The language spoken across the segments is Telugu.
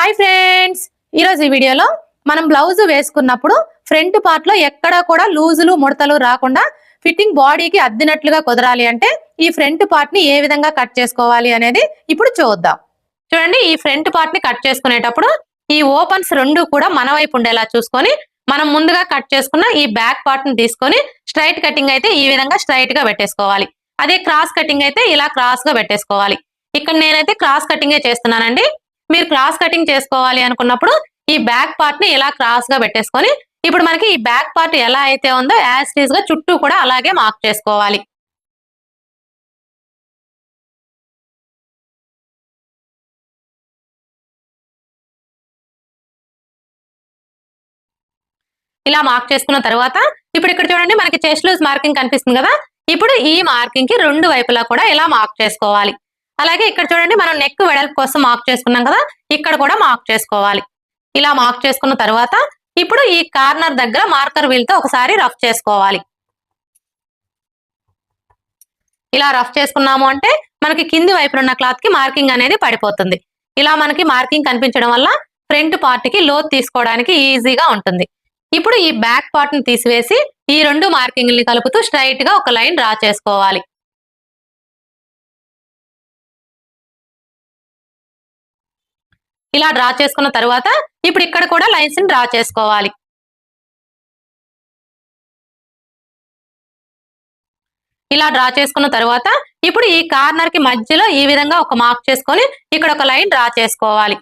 హాయ్ ఫ్రెండ్స్ ఈరోజు ఈ వీడియోలో మనం బ్లౌజ్ వేసుకున్నప్పుడు ఫ్రంట్ పార్ట్లో ఎక్కడా కూడా లూజులు ముడతలు రాకుండా ఫిట్టింగ్ బాడీకి అద్దినట్లుగా కుదరాలి అంటే ఈ ఫ్రంట్ పార్ట్ని ఏ విధంగా కట్ చేసుకోవాలి అనేది ఇప్పుడు చూద్దాం. చూడండి ఈ ఫ్రంట్ పార్ట్ని కట్ చేసుకునేటప్పుడు ఈ ఓపెన్స్ రెండు కూడా మన వైపు ఉండేలా చూసుకొని మనం ముందుగా కట్ చేసుకున్న ఈ బ్యాక్ పార్ట్ని తీసుకొని స్ట్రైట్ కటింగ్ అయితే ఈ విధంగా స్ట్రైట్గా పెట్టేసుకోవాలి. అదే క్రాస్ కటింగ్ అయితే ఇలా క్రాస్గా పెట్టేసుకోవాలి. ఇక్కడ నేనైతే క్రాస్ కటింగే చేస్తున్నానండి. మీరు క్రాస్ కటింగ్ చేసుకోవాలి అనుకున్నప్పుడు ఈ బ్యాక్ పార్ట్ని ఇలా క్రాస్గా పెట్టేసుకొని ఇప్పుడు మనకి ఈ బ్యాక్ పార్ట్ ఎలా అయితే ఉందో యాజ్గా చుట్టూ కూడా అలాగే మార్క్ చేసుకోవాలి. ఇలా మార్క్ చేసుకున్న తర్వాత ఇప్పుడు ఇక్కడ చూడండి మనకి చెస్ట్ లూజ్ మార్కింగ్ కనిపిస్తుంది కదా? ఇప్పుడు ఈ మార్కింగ్కి రెండు వైపులా కూడా ఇలా మార్క్ చేసుకోవాలి. అలాగే ఇక్కడ చూడండి మనం నెక్ వెడల్పు కోసం మార్క్ చేసుకున్నాం కదా ఇక్కడ కూడా మార్క్ చేసుకోవాలి. ఇలా మార్క్ చేసుకున్న తర్వాత ఇప్పుడు ఈ కార్నర్ దగ్గర మార్కర్ వీల్తో ఒకసారి రఫ్ చేసుకోవాలి. ఇలా రఫ్ చేసుకున్నాము అంటే మనకి కింది వైపున ఉన్న క్లాత్కి మార్కింగ్ అనేది పడిపోతుంది. ఇలా మనకి మార్కింగ్ కనిపించడం వల్ల ఫ్రంట్ పార్ట్కి లోత్ తీసుకోవడానికి ఈజీగా ఉంటుంది. ఇప్పుడు ఈ బ్యాక్ పార్ట్ని తీసివేసి ఈ రెండు మార్కింగ్ని కలుపుతూ స్ట్రైట్గా ఒక లైన్ డ్రా చేసుకోవాలి. ఇలా డ్రా చేసుకున్న తర్వాత ఇప్పుడు ఇక్కడ కూడా లైన్స్ని డ్రా చేసుకోవాలి. ఇలా డ్రా చేసుకున్న తర్వాత ఇప్పుడు ఈ కార్నర్కి మధ్యలో ఈ విధంగా ఒక మార్క్ చేసుకొని ఇక్కడ ఒక లైన్ డ్రా చేసుకోవాలి.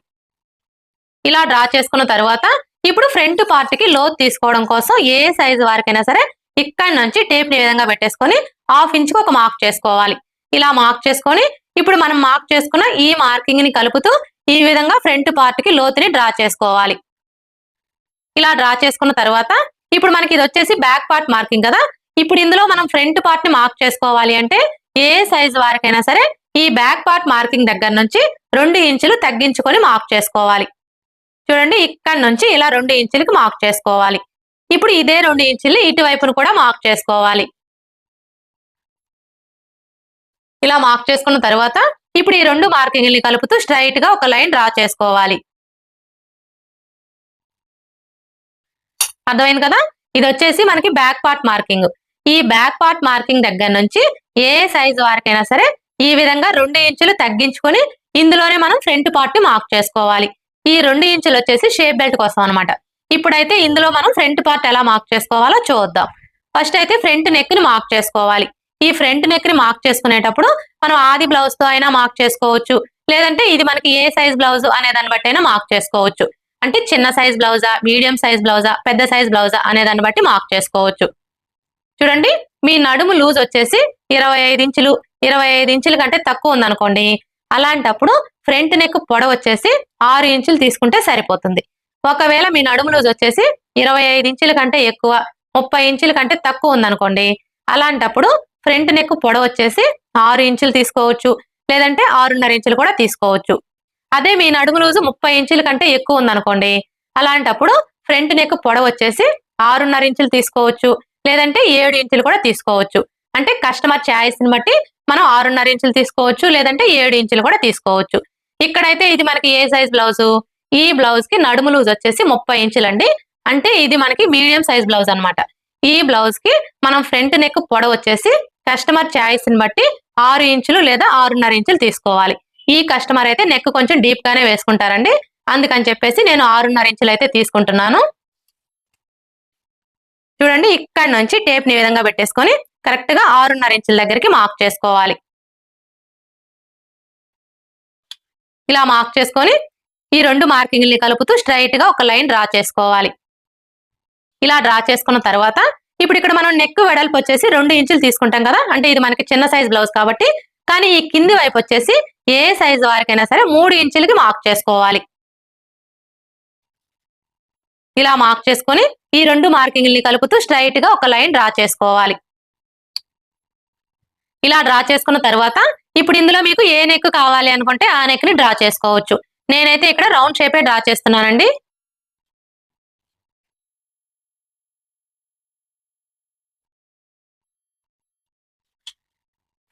ఇలా డ్రా చేసుకున్న తర్వాత ఇప్పుడు ఫ్రంట్ పార్ట్కి లోత్ తీసుకోవడం కోసం ఏ సైజు వారికైనా సరే ఇక్కడ నుంచి టేప్ని ఈ విధంగా పెట్టేసుకొని హాఫ్ ఇంచ్ ఒక మార్క్ చేసుకోవాలి. ఇలా మార్క్ చేసుకొని ఇప్పుడు మనం మార్క్ చేసుకున్న ఈ మార్కింగ్ని కలుపుతూ ఈ విధంగా ఫ్రంట్ పార్ట్కి లోతుని డ్రా చేసుకోవాలి. ఇలా డ్రా చేసుకున్న తర్వాత ఇప్పుడు మనకి ఇది వచ్చేసి బ్యాక్ పార్ట్ మార్కింగ్ కదా. ఇప్పుడు ఇందులో మనం ఫ్రంట్ పార్ట్ని మార్క్ చేసుకోవాలి అంటే ఏ సైజ్ వారికైనా సరే ఈ బ్యాక్ పార్ట్ మార్కింగ్ దగ్గర నుంచి రెండు ఇంచులు తగ్గించుకొని మార్క్ చేసుకోవాలి. చూడండి ఇక్కడ నుంచి ఇలా రెండు ఇంచులకి మార్క్ చేసుకోవాలి. ఇప్పుడు ఇదే రెండు ఇంచులు ఇటువైపును కూడా మార్క్ చేసుకోవాలి. ఇలా మార్క్ చేసుకున్న తర్వాత ఇప్పుడు ఈ రెండు మార్కింగ్ని కలుపుతూ స్ట్రైట్గా ఒక లైన్ డ్రా చేసుకోవాలి. అర్థమైంది కదా? ఇది వచ్చేసి మనకి బ్యాక్ పార్ట్ మార్కింగ్ ఈ బ్యాక్ పార్ట్ మార్కింగ్ దగ్గర నుంచి ఏ సైజు వారికైనా సరే ఈ విధంగా రెండు ఇంచులు తగ్గించుకొని ఇందులోనే మనం ఫ్రంట్ పార్ట్ మార్క్ చేసుకోవాలి. ఈ రెండు ఇంచులు వచ్చేసి షేప్ బెల్ట్ కోసం అనమాట ఇప్పుడైతే ఇందులో మనం ఫ్రంట్ పార్ట్ ఎలా మార్క్ చేసుకోవాలో చూద్దాం. ఫస్ట్ అయితే ఫ్రంట్ నెక్ని మార్క్ చేసుకోవాలి. ఈ ఫ్రంట్ నెక్ని మార్క్ చేసుకునేటప్పుడు మనం ఆది బ్లౌజ్తో అయినా మార్క్ చేసుకోవచ్చు. లేదంటే ఇది మనకి ఏ సైజ్ బ్లౌజ్ అనే దాన్ని బట్టి అయినా మార్క్ చేసుకోవచ్చు. అంటే చిన్న సైజ్ బ్లౌజా మీడియం సైజ్ బ్లౌజా పెద్ద సైజ్ బ్లౌజా అనే దాన్ని బట్టి మార్క్ చేసుకోవచ్చు. చూడండి మీ నడుము లూజ్ వచ్చేసి ఇరవై ఐదు ఇంచులు ఇరవై ఐదు ఇంచుల కంటే తక్కువ ఉందనుకోండి. అలాంటప్పుడు ఫ్రంట్ నెక్ పొడవు వచ్చేసి ఆరు ఇంచులు తీసుకుంటే సరిపోతుంది. ఒకవేళ మీ నడుము లూజ్ వచ్చేసి ఇరవై ఐదు ఇంచుల కంటే ఎక్కువ ముప్పై ఇంచుల కంటే తక్కువ ఉందనుకోండి అలాంటప్పుడు ఫ్రంట్ నెక్ పొడవ వచ్చేసి ఆరు ఇంచులు తీసుకోవచ్చు లేదంటే ఆరున్నర ఇంచులు కూడా తీసుకోవచ్చు. అదే మీ నడుము లూజు ముప్పై ఇంచుల కంటే ఎక్కువ ఉందనుకోండి అలాంటప్పుడు ఫ్రంట్ నెక్ పొడవ వచ్చేసి ఆరున్నర ఇంచులు తీసుకోవచ్చు లేదంటే ఏడు ఇంచులు కూడా తీసుకోవచ్చు. అంటే కస్టమర్ ఛాయిస్ని బట్టి మనం ఆరున్నర ఇంచులు తీసుకోవచ్చు లేదంటే ఏడు ఇంచులు కూడా తీసుకోవచ్చు. ఇక్కడైతే ఇది మనకి ఏ సైజ్ బ్లౌజు? ఈ బ్లౌజ్కి నడుము లూజ్ వచ్చేసి ముప్పై ఇంచులండి. అంటే ఇది మనకి మీడియం సైజ్ బ్లౌజ్ అన్నమాట. ఈ బ్లౌజ్కి మనం ఫ్రంట్ నెక్ పొడవ వచ్చేసి కస్టమర్ ఛాయిస్ని బట్టి ఆరు ఇంచులు లేదా ఆరున్నర ఇంచులు తీసుకోవాలి. ఈ కస్టమర్ అయితే నెక్ కొంచెం డీప్ గానే వేసుకుంటారండి. అందుకని చెప్పేసి నేను ఆరున్నర ఇంచులు అయితే తీసుకుంటున్నాను. చూడండి ఇక్కడ నుంచి టేప్ని ఈ విధంగా పెట్టేసుకొని కరెక్ట్గా ఆరున్నర ఇంచుల దగ్గరికి మార్క్ చేసుకోవాలి. ఇలా మార్క్ చేసుకొని ఈ రెండు మార్కింగ్ని కలుపుతూ స్ట్రైట్గా ఒక లైన్ డ్రా చేసుకోవాలి. ఇలా డ్రా చేసుకున్న తర్వాత ఇప్పుడు ఇక్కడ మనం నెక్ వెడల్పు వచ్చేసి రెండు ఇంచులు తీసుకుంటాం కదా? అంటే ఇది మనకి చిన్న సైజ్ బ్లౌజ్ కాబట్టి. కానీ ఈ కింది వైపు వచ్చేసి ఏ సైజ్ వారికైనా సరే మూడు ఇంచులకి మార్క్ చేసుకోవాలి. ఇలా మార్క్ చేసుకొని ఈ రెండు మార్కింగ్ని కలుపుతూ స్ట్రైట్గా ఒక లైన్ డ్రా చేసుకోవాలి. ఇలా డ్రా చేసుకున్న తర్వాత ఇప్పుడు ఇందులో మీకు ఏ నెక్ కావాలి అనుకుంటే ఆ నెక్ని డ్రా చేసుకోవచ్చు. నేనైతే ఇక్కడ రౌండ్ షేపే డ్రా చేస్తున్నానండి.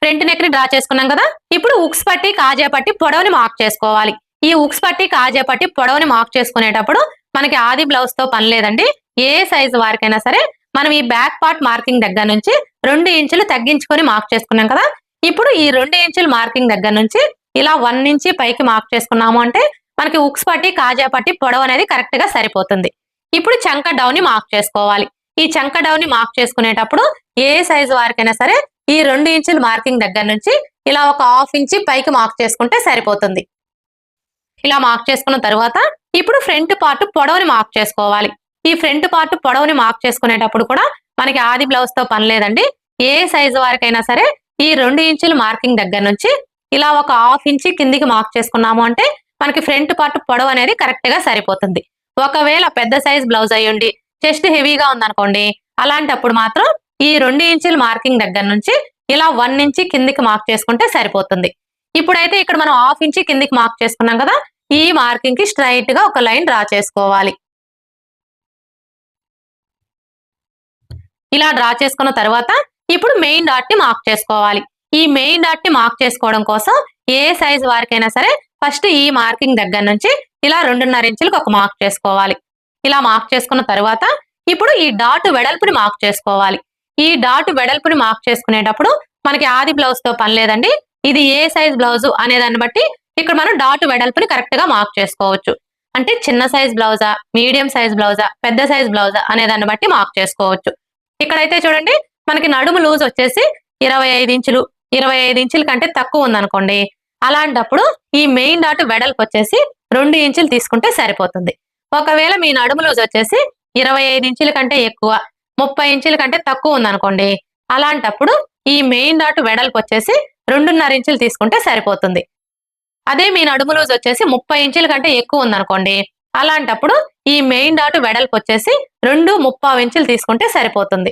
ఫ్రంట్ నెక్ని డ్రా చేసుకున్నాం కదా? ఇప్పుడు ఉక్స్ పట్టి కాజే పట్టి పొడవుని మార్క్ చేసుకోవాలి. ఈ ఉక్స్ పట్టి కాజే పట్టి పొడవుని మార్క్ చేసుకునేటప్పుడు మనకి ఆది బ్లౌజ్తో పని లేదండి. ఏ సైజు వారికైనా సరే మనం ఈ బ్యాక్ పార్ట్ మార్కింగ్ దగ్గర నుంచి రెండు ఇంచులు తగ్గించుకొని మార్క్ చేసుకున్నాం కదా? ఇప్పుడు ఈ రెండు ఇంచుల మార్కింగ్ దగ్గర నుంచి ఇలా వన్ ఇంచి పైకి మార్క్ చేసుకున్నాము అంటే మనకి ఉక్స్ పట్టి కాజా పట్టి పొడవు అనేది కరెక్ట్గా సరిపోతుంది. ఇప్పుడు చంక డౌన్ని మార్క్ చేసుకోవాలి. ఈ చంక డౌన్ని మార్క్ చేసుకునేటప్పుడు ఏ సైజు వారికైనా సరే ఈ రెండు ఇంచుల మార్కింగ్ దగ్గర నుంచి ఇలా ఒక హాఫ్ ఇంచి పైకి మార్క్ చేసుకుంటే సరిపోతుంది. ఇలా మార్క్ చేసుకున్న తర్వాత ఇప్పుడు ఫ్రంట్ పార్ట్ పొడవుని మార్క్ చేసుకోవాలి. ఈ ఫ్రంట్ పార్ట్ పొడవుని మార్క్ చేసుకునేటప్పుడు కూడా మనకి ఆది బ్లౌజ్తో పని లేదండి. ఏ సైజు వారికైనా సరే ఈ రెండు ఇంచుల మార్కింగ్ దగ్గర నుంచి ఇలా ఒక హాఫ్ ఇంచి కిందికి మార్క్ చేసుకున్నాము అంటే మనకి ఫ్రంట్ పార్ట్ పొడవు అనేది కరెక్ట్గా సరిపోతుంది. ఒకవేళ పెద్ద సైజ్ బ్లౌజ్ అయ్యుండి చెస్ట్ హెవీగా ఉందనుకోండి అలాంటప్పుడు మాత్రం ఈ రెండు ఇంచుల మార్కింగ్ దగ్గర నుంచి ఇలా వన్ ఇంచి కిందికి మార్క్ చేసుకుంటే సరిపోతుంది. ఇప్పుడైతే ఇక్కడ మనం హాఫ్ ఇంచి కిందికి మార్క్ చేసుకున్నాం కదా ఈ మార్కింగ్కి స్ట్రైట్గా ఒక లైన్ డ్రా చేసుకోవాలి. ఇలా డ్రా చేసుకున్న తర్వాత ఇప్పుడు మెయిన్ డాట్ని మార్క్ చేసుకోవాలి. ఈ మెయిన్ డాట్ని మార్క్ చేసుకోవడం కోసం ఏ సైజ్ వారికైనా సరే ఫస్ట్ ఈ మార్కింగ్ దగ్గర నుంచి ఇలా రెండున్నర ఇంచులకు ఒక మార్క్ చేసుకోవాలి. ఇలా మార్క్ చేసుకున్న తర్వాత ఇప్పుడు ఈ డాట్ వెడల్పుని మార్క్ చేసుకోవాలి. ఈ డాట్ వెడల్పుని మార్క్ చేసుకునేటప్పుడు మనకి ఆది బ్లౌజ్తో పని లేదండి. ఇది ఏ సైజ్ బ్లౌజ్ అనే దాన్ని బట్టి ఇక్కడ మనం డాట్ వెడల్పుని కరెక్ట్గా మార్క్ చేసుకోవచ్చు. అంటే చిన్న సైజ్ బ్లౌజా మీడియం సైజ్ బ్లౌజా పెద్ద సైజ్ బ్లౌజా అనే దాన్ని బట్టి మార్క్ చేసుకోవచ్చు. ఇక్కడైతే చూడండి మనకి నడుము లూజ్ వచ్చేసి ఇరవై ఐదు ఇంచులు ఇరవై ఐదు ఇంచుల కంటే తక్కువ ఉందనుకోండి. అలాంటప్పుడు ఈ మెయిన్ డాట్ వెడల్పు వచ్చేసి రెండు ఇంచులు తీసుకుంటే సరిపోతుంది. ఒకవేళ మీ నడుము లూజ్ వచ్చేసి ఇరవై ఐదు ఇంచుల కంటే ఎక్కువ ముప్పై ఇంచుల కంటే తక్కువ ఉందనుకోండి. అలాంటప్పుడు ఈ మెయిన్ డాట్ వెడల్పు వచ్చేసి రెండున్నర ఇంచులు తీసుకుంటే సరిపోతుంది. అదే మీ నడుము లూజ్ వచ్చేసి ముప్పై ఇంచుల కంటే ఎక్కువ ఉందనుకోండి. అలాంటప్పుడు ఈ మెయిన్ డాట్ వెడల్పు వచ్చేసి రెండు ముప్పావు ఇంచులు తీసుకుంటే సరిపోతుంది.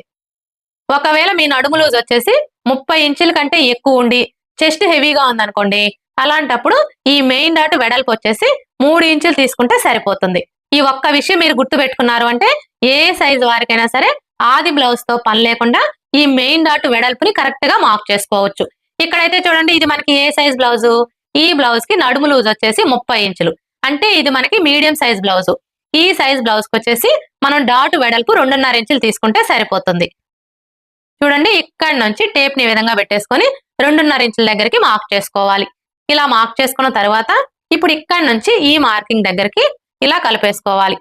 ఒకవేళ మీ నడుము లూజ్ వచ్చేసి ముప్పై ఇంచుల కంటే ఎక్కువ ఉండి చెస్ట్ హెవీగా ఉందనుకోండి అలాంటప్పుడు ఈ మెయిన్ డాట్ వెడల్పు వచ్చేసి మూడు ఇంచులు తీసుకుంటే సరిపోతుంది. ఈ ఒక్క విషయం మీరు గుర్తు పెట్టుకున్నారు అంటే ఏ సైజు వారికైనా సరే ఆది బ్లౌజ్తో పని లేకుండా ఈ మెయిన్ డాట్ వెడల్పుని కరెక్ట్గా మార్క్ చేసుకోవచ్చు. ఇక్కడైతే చూడండి ఇది మనకి ఏ సైజ్ బ్లౌజు ఈ బ్లౌజ్కి నడుము లూజ్ వచ్చేసి ముప్పై ఇంచులు. అంటే ఇది మనకి మీడియం సైజ్ బ్లౌజ్ ఈ సైజ్ బ్లౌజ్కి వచ్చేసి మనం డాట్ వెడల్పు రెండున్నర ఇంచులు తీసుకుంటే సరిపోతుంది. చూడండి ఇక్కడ నుంచి టేప్ని విధంగా పెట్టేసుకొని రెండున్నర ఇంచుల దగ్గరికి మార్క్ చేసుకోవాలి. ఇలా మార్క్ చేసుకున్న తర్వాత ఇప్పుడు ఇక్కడ నుంచి ఈ మార్కింగ్ దగ్గరికి ఇలా కలిపేసుకోవాలి.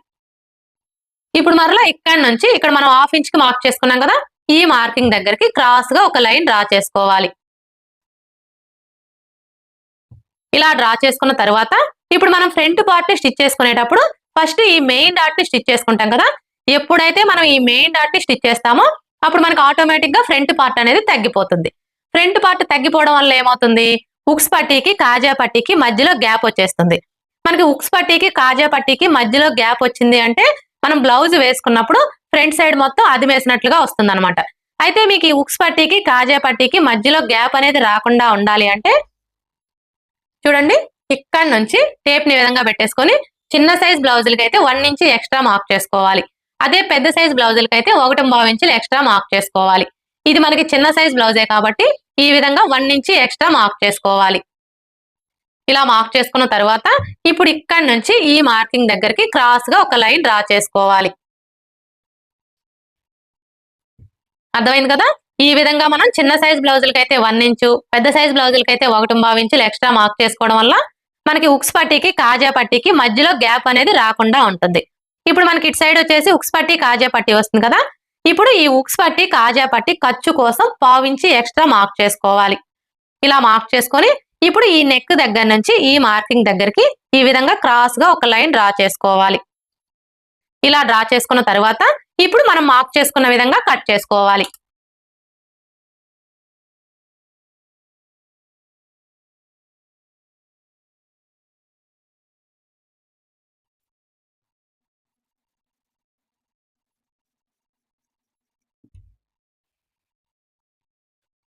ఇప్పుడు మరలా ఇక్కడ నుంచి ఇక్కడ మనం హాఫ్ ఇంచ్కి మార్క్ చేసుకున్నాం కదా ఈ మార్కింగ్ దగ్గరికి క్రాస్గా ఒక లైన్ డ్రా చేసుకోవాలి. ఇలా డ్రా చేసుకున్న తర్వాత ఇప్పుడు మనం ఫ్రంట్ పార్ట్ని స్టిచ్ చేసుకునేటప్పుడు ఫస్ట్ ఈ మెయిన్ డాట్ని స్టిచ్ చేసుకుంటాం కదా ఎప్పుడైతే మనం ఈ మెయిన్ డాట్ని స్టిచ్ చేస్తామో అప్పుడు మనకు ఆటోమేటిక్గా ఫ్రంట్ పార్ట్ అనేది తగ్గిపోతుంది. ఫ్రంట్ పార్ట్ తగ్గిపోవడం వల్ల ఏమవుతుంది? ఉక్స్ పట్టీకి కాజా పట్టీకి మధ్యలో గ్యాప్ వచ్చేస్తుంది. మనకి ఉక్స్ పట్టీకి కాజా పట్టీకి మధ్యలో గ్యాప్ వచ్చింది అంటే మనం బ్లౌజ్ వేసుకున్నప్పుడు ఫ్రంట్ సైడ్ మొత్తం అది వేసినట్లుగా వస్తుంది అనమాట అయితే మీకు ఈ ఉక్స్ పట్టీకి కాజా పట్టీకి మధ్యలో గ్యాప్ అనేది రాకుండా ఉండాలి అంటే చూడండి ఇక్కడ నుంచి టేప్ని విధంగా పెట్టేసుకొని చిన్న సైజ్ బ్లౌజులకి అయితే వన్ ఇంచ్ ఎక్స్ట్రా మార్క్ చేసుకోవాలి. అదే పెద్ద సైజ్ బ్లౌజులకి అయితే ఒకటి పావు ఇంచులు ఎక్స్ట్రా మార్క్ చేసుకోవాలి. ఇది మనకి చిన్న సైజ్ బ్లౌజే కాబట్టి ఈ విధంగా వన్ ఇంచ్ ఎక్స్ట్రా మార్క్ చేసుకోవాలి. ఇలా మార్క్ చేసుకున్న తర్వాత ఇప్పుడు ఇక్కడ నుంచి ఈ మార్కింగ్ దగ్గరికి క్రాస్గా ఒక లైన్ డ్రా చేసుకోవాలి. అర్థమైంది కదా? ఈ విధంగా మనం చిన్న సైజ్ బ్లౌజులకి అయితే వన్ ఇంచు పెద్ద సైజ్ బ్లౌజులకి అయితే ఒకటి భావించులు ఎక్స్ట్రా మార్క్ చేసుకోవడం వల్ల మనకి ఉక్స్ పట్టీకి కాజా పట్టీకి మధ్యలో గ్యాప్ అనేది రాకుండా ఉంటుంది. ఇప్పుడు మనకి ఇటు సైడ్ వచ్చేసి ఉక్స్ పట్టి కాజా పట్టి వస్తుంది కదా? ఇప్పుడు ఈ ఉక్స్ పట్టి కాజా పట్టి ఖర్చు కోసం పావించి ఎక్స్ట్రా మార్క్ చేసుకోవాలి. ఇలా మార్క్ చేసుకొని ఇప్పుడు ఈ నెక్ దగ్గర నుంచి ఈ మార్కింగ్ దగ్గరికి ఈ విధంగా క్రాస్గా ఒక లైన్ డ్రా చేసుకోవాలి. ఇలా డ్రా చేసుకున్న తర్వాత ఇప్పుడు మనం మార్క్ చేసుకున్న విధంగా కట్ చేసుకోవాలి.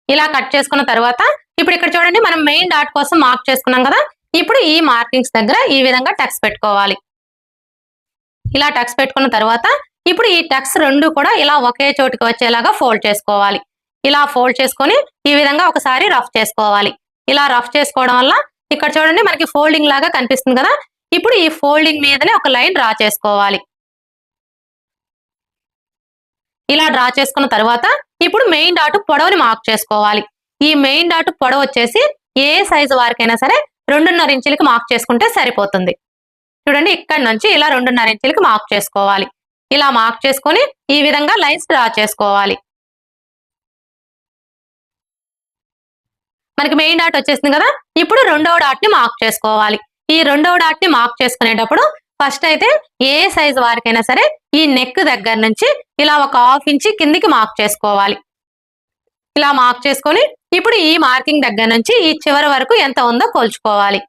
ఇలా కట్ చేసుకున్న తర్వాత ఇప్పుడు ఇక్కడ చూడండి మనం మెయిన్ డాట్ కోసం మార్క్ చేసుకున్నాం కదా? ఇప్పుడు ఈ మార్కింగ్స్ దగ్గర ఈ విధంగా టక్స్ పెట్టుకోవాలి. ఇలా టక్స్ పెట్టుకున్న తర్వాత ఇప్పుడు ఈ టక్స్ రెండు కూడా ఇలా ఒకే చోటుకి వచ్చేలాగా ఫోల్డ్ చేసుకోవాలి. ఇలా ఫోల్డ్ చేసుకొని ఈ విధంగా ఒకసారి రఫ్ చేసుకోవాలి. ఇలా రఫ్ చేసుకోవడం వల్ల ఇక్కడ చూడండి మనకి ఫోల్డింగ్ లాగా కనిపిస్తుంది కదా? ఇప్పుడు ఈ ఫోల్డింగ్ మీదనే ఒక లైన్ డ్రా చేసుకోవాలి. ఇలా డ్రా చేసుకున్న తర్వాత ఇప్పుడు మెయిన్ డాట్ పొడవుని మార్క్ చేసుకోవాలి. ఈ మెయిన్ డాట్ పొడవు వచ్చేసి ఏ సైజు వారికైనా సరే రెండున్నర ఇంచులకి మార్క్ చేసుకుంటే సరిపోతుంది. చూడండి ఇక్కడ నుంచి ఇలా రెండున్నర ఇంచులకి మార్క్ చేసుకోవాలి. ఇలా మార్క్ చేసుకొని ఈ విధంగా లైన్స్ డ్రా చేసుకోవాలి. మనకి మెయిన్ డాట్ వచ్చేసింది కదా? ఇప్పుడు రెండవ డాట్ని మార్క్ చేసుకోవాలి. ఈ రెండవ డాట్ని మార్క్ చేసుకునేటప్పుడు ఫస్ట్ అయితే ఏ సైజు వారికైనా సరే ఈ నెక్ దగ్గర నుంచి ఇలా ఒక హాఫ్ ఇంచి కిందికి మార్క్ చేసుకోవాలి. ఇలా మార్క్ చేసుకొని ఇప్పుడు ఈ మార్కింగ్ దగ్గర నుంచి ఈ చివరి వరకు ఎంత ఉందో కోల్చుకోవాలి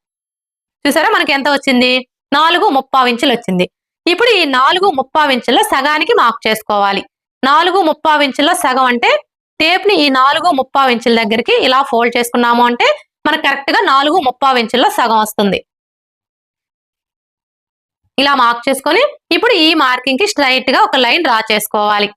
చూసారా మనకి ఎంత వచ్చింది? నాలుగు ముప్పావు ఇంచులు వచ్చింది. ఇప్పుడు ఈ నాలుగు ముప్పావు ఇంచుల్లో సగానికి మార్క్ చేసుకోవాలి. నాలుగు ముప్పావు ఇంచుల్లో సగం అంటే టేప్ని ఈ నాలుగు ముప్పావు ఇంచుల దగ్గరికి ఇలా ఫోల్డ్ చేసుకున్నాము అంటే మనకు కరెక్ట్గా నాలుగు ముప్పావు ఇంచుల్లో సగం వస్తుంది. ఇలా మార్క్ చేసుకొని ఇప్పుడు ఈ మార్కింగ్కి స్ట్రైట్గా ఒక లైన్ డ్రా చేసుకోవాలి.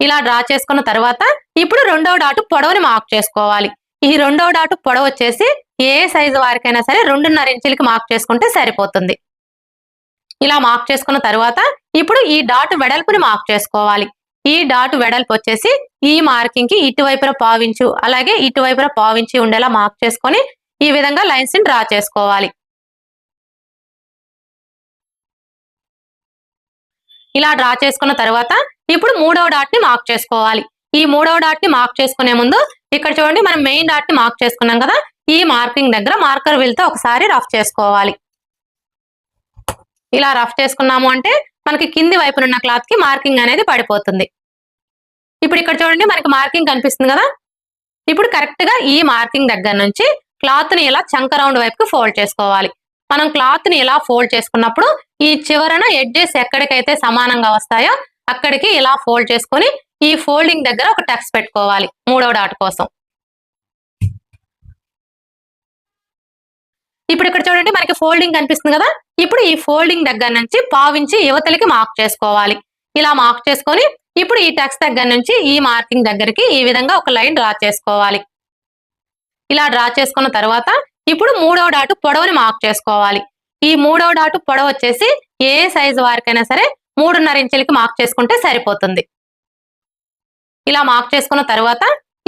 ఇలా డ్రా చేసుకున్న తర్వాత ఇప్పుడు రెండవ డాటు పొడవుని మార్క్ చేసుకోవాలి. ఈ రెండవ డాటు పొడవు వచ్చేసి ఏ సైజు వారికైనా సరే రెండున్నర ఇంచులకి మార్క్ చేసుకుంటే సరిపోతుంది. ఇలా మార్క్ చేసుకున్న తర్వాత ఇప్పుడు ఈ డాట్ వెడల్పుని మార్క్ చేసుకోవాలి. ఈ డాట్ వెడల్పు వచ్చేసి ఈ మార్కింగ్కి ఇటువైపున పావించు అలాగే ఇటువైపున పావించి ఉండేలా మార్క్ చేసుకొని ఈ విధంగా లైన్స్ని డ్రా చేసుకోవాలి. ఇలా డ్రా చేసుకున్న తర్వాత ఇప్పుడు మూడవ డాట్ని మార్క్ చేసుకోవాలి. ఈ మూడవ డాట్ని మార్క్ చేసుకునే ముందు ఇక్కడ చూడండి మనం మెయిన్ డాట్ని మార్క్ చేసుకున్నాం కదా ఈ మార్కింగ్ దగ్గర మార్కర్ వీల్తో ఒకసారి రఫ్ చేసుకోవాలి. ఇలా రఫ్ చేసుకున్నాము అంటే మనకి కింది వైపున ఉన్న క్లాత్కి మార్కింగ్ అనేది పడిపోతుంది. ఇప్పుడు ఇక్కడ చూడండి మనకి మార్కింగ్ కనిపిస్తుంది కదా ఇప్పుడు కరెక్ట్గా ఈ మార్కింగ్ దగ్గర నుంచి క్లాత్ని ఇలా చంక రౌండ్ వైపుకి ఫోల్డ్ చేసుకోవాలి. మనం క్లాత్ని ఇలా ఫోల్డ్ చేసుకున్నప్పుడు ఈ చివరన ఎడ్జెస్ ఎక్కడికైతే సమానంగా వస్తాయో అక్కడికి ఇలా ఫోల్డ్ చేసుకొని ఈ ఫోల్డింగ్ దగ్గర ఒక టక్స్ పెట్టుకోవాలి మూడవ డాట్ కోసం. ఇప్పుడు ఇక్కడ చూడండి మనకి ఫోల్డింగ్ కనిపిస్తుంది కదా? ఇప్పుడు ఈ ఫోల్డింగ్ దగ్గర నుంచి పావించి యువతలకి మార్క్ చేసుకోవాలి. ఇలా మార్క్ చేసుకొని ఇప్పుడు ఈ టెక్స్ దగ్గర నుంచి ఈ మార్కింగ్ దగ్గరికి ఈ విధంగా ఒక లైన్ డ్రా చేసుకోవాలి. ఇలా డ్రా చేసుకున్న తర్వాత ఇప్పుడు మూడవ డాటు పొడవుని మార్క్ చేసుకోవాలి. ఈ మూడవ డాటు పొడవు వచ్చేసి ఏ సైజు వారికైనా సరే మూడున్నర ఇంచులకి మార్క్ చేసుకుంటే సరిపోతుంది. ఇలా మార్క్ చేసుకున్న తర్వాత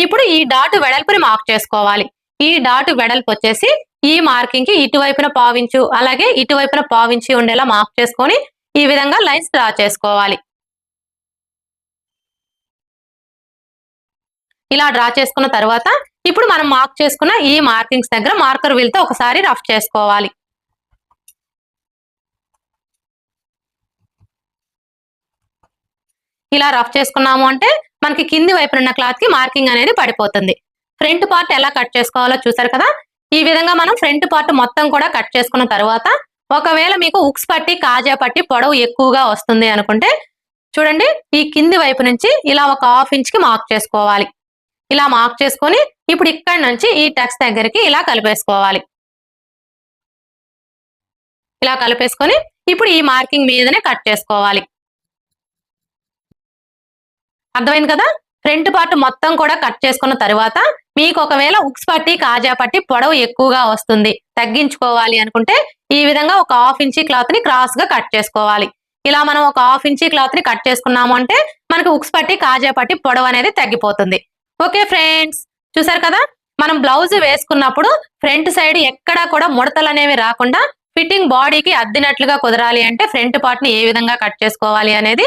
ఇప్పుడు ఈ డాటు వెడల్పుని మార్క్ చేసుకోవాలి. ఈ డాటు వెడల్పు వచ్చేసి ఈ మార్కింగ్కి ఇటువైపున పావించు అలాగే ఇటువైపున పావించి ఉండేలా మార్క్ చేసుకొని ఈ విధంగా లైన్స్ డ్రా చేసుకోవాలి. ఇలా డ్రా చేసుకున్న తర్వాత ఇప్పుడు మనం మార్క్ చేసుకున్న ఈ మార్కింగ్స్ దగ్గర మార్కర్ వీల్తో ఒకసారి రఫ్ చేసుకోవాలి. ఇలా రఫ్ చేసుకున్నాము అంటే మనకి కింది వైపున ఉన్న క్లాత్కి మార్కింగ్ అనేది పడిపోతుంది. ఫ్రంట్ పార్ట్ ఎలా కట్ చేసుకోవాలో చూసారు కదా? ఈ విధంగా మనం ఫ్రంట్ పార్ట్ మొత్తం కూడా కట్ చేసుకున్న తర్వాత ఒకవేళ మీకు ఉక్స్ పట్టి కాజా పట్టి పొడవు ఎక్కువగా వస్తుంది అనుకుంటే చూడండి ఈ కింది వైపు నుంచి ఇలా ఒక హాఫ్ ఇంచ్కి మార్క్ చేసుకోవాలి. ఇలా మార్క్ చేసుకొని ఇప్పుడు ఇక్కడ నుంచి ఈ టెక్స్ దగ్గరికి ఇలా కలిపేసుకోవాలి. ఇలా కలిపేసుకొని ఇప్పుడు ఈ మార్కింగ్ మీదనే కట్ చేసుకోవాలి. అర్థమైంది కదా? ఫ్రంట్ పార్ట్ మొత్తం కూడా కట్ చేసుకున్న తర్వాత మీకు ఒకవేళ ఉక్స్ పట్టి కాజా పట్టి పొడవు ఎక్కువగా వస్తుంది తగ్గించుకోవాలి అనుకుంటే ఈ విధంగా ఒక హాఫ్ ఇంచీ క్లాత్ని క్రాస్గా కట్ చేసుకోవాలి. ఇలా మనం ఒక హాఫ్ ఇంచీ క్లాత్ని కట్ చేసుకున్నాము అంటే మనకి ఉక్స్ పట్టి కాజా పట్టి పొడవు అనేది తగ్గిపోతుంది. ఓకే ఫ్రెండ్స్ చూసారు కదా? మనం బ్లౌజ్ వేసుకున్నప్పుడు ఫ్రంట్ సైడ్ ఎక్కడా కూడా ముడతలు అనేవి రాకుండా ఫిట్టింగ్ బాడీకి అద్దినట్లుగా కుదరాలి అంటే ఫ్రంట్ పార్ట్ని ఏ విధంగా కట్ చేసుకోవాలి అనేది